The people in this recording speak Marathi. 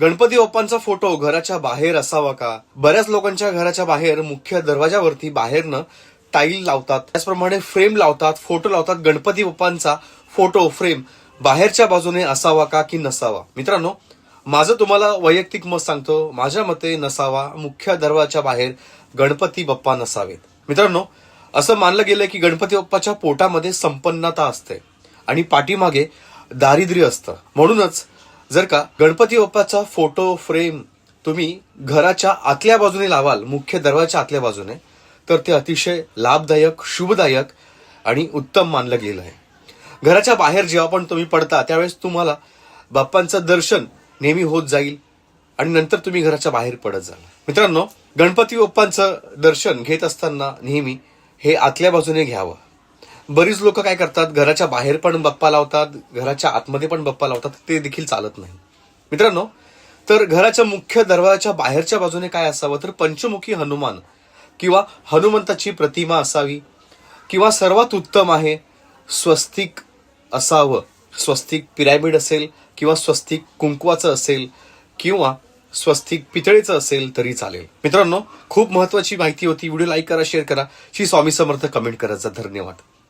गणपती बाप्पांचा फोटो घराच्या बाहेर असावा का? बऱ्याच लोकांच्या घराच्या बाहेर मुख्य दरवाजावरती बाहेरनं टाईल लावतात. त्याचप्रमाणे फ्रेम लावतात फोटो लावतात गणपती बाप्पांचा फोटो फ्रेम बाहेरच्या बाजूने असावा का की नसावा? मित्रांनो माझं तुम्हाला वैयक्तिक मत सांगतो. माझ्या मते नसावा मुख्य दरवाजाच्या बाहेर गणपती बाप्पा नसावेत. मित्रांनो असं मानलं गेलं की गणपती बाप्पाच्या पोटामध्ये संपन्नता असते आणि पाठीमागे दारिद्र्य असतं. म्हणूनच जर का गणपती बाप्पाचा फोटो फ्रेम तुम्ही घराच्या आतल्या बाजूने लावाल मुख्य दरवाजाच्या आतल्या बाजूने तर ते अतिशय लाभदायक शुभदायक आणि उत्तम मानलं गेलं आहे. घराच्या बाहेर जेव्हा पण तुम्ही पडता त्यावेळेस तुम्हाला बाप्पांचं दर्शन नेहमी होत जाईल आणि नंतर तुम्ही घराच्या बाहेर पडत जाल. मित्रांनो गणपती बाप्पांचं दर्शन घेत असताना नेहमी हे आतल्या बाजूने घ्यावं. बरीच लोक काय करतात घराच्या बाहेर पण बप्पा लावतात घराच्या आतमध्ये पण बप्पा लावतात ते देखील चालत नाही. मित्रांनो तर घराच्या मुख्य दरवाजाच्या बाहेरच्या बाजूने काय असावं? तर पंचमुखी हनुमान किंवा हनुमंताची प्रतिमा असावी किंवा सर्वात उत्तम आहे स्वस्तिक असावं. स्वस्तिक पिरॅमिड असेल किंवा स्वस्तिक कुंकवाचं असेल किंवा स्वस्तिक पितळेचं असेल तरी चालेल. मित्रांनो खूप महत्वाची माहिती होती. व्हिडिओ लाईक करा शेअर करा. श्री स्वामी समर्थ कमेंट करायचा धन्यवाद.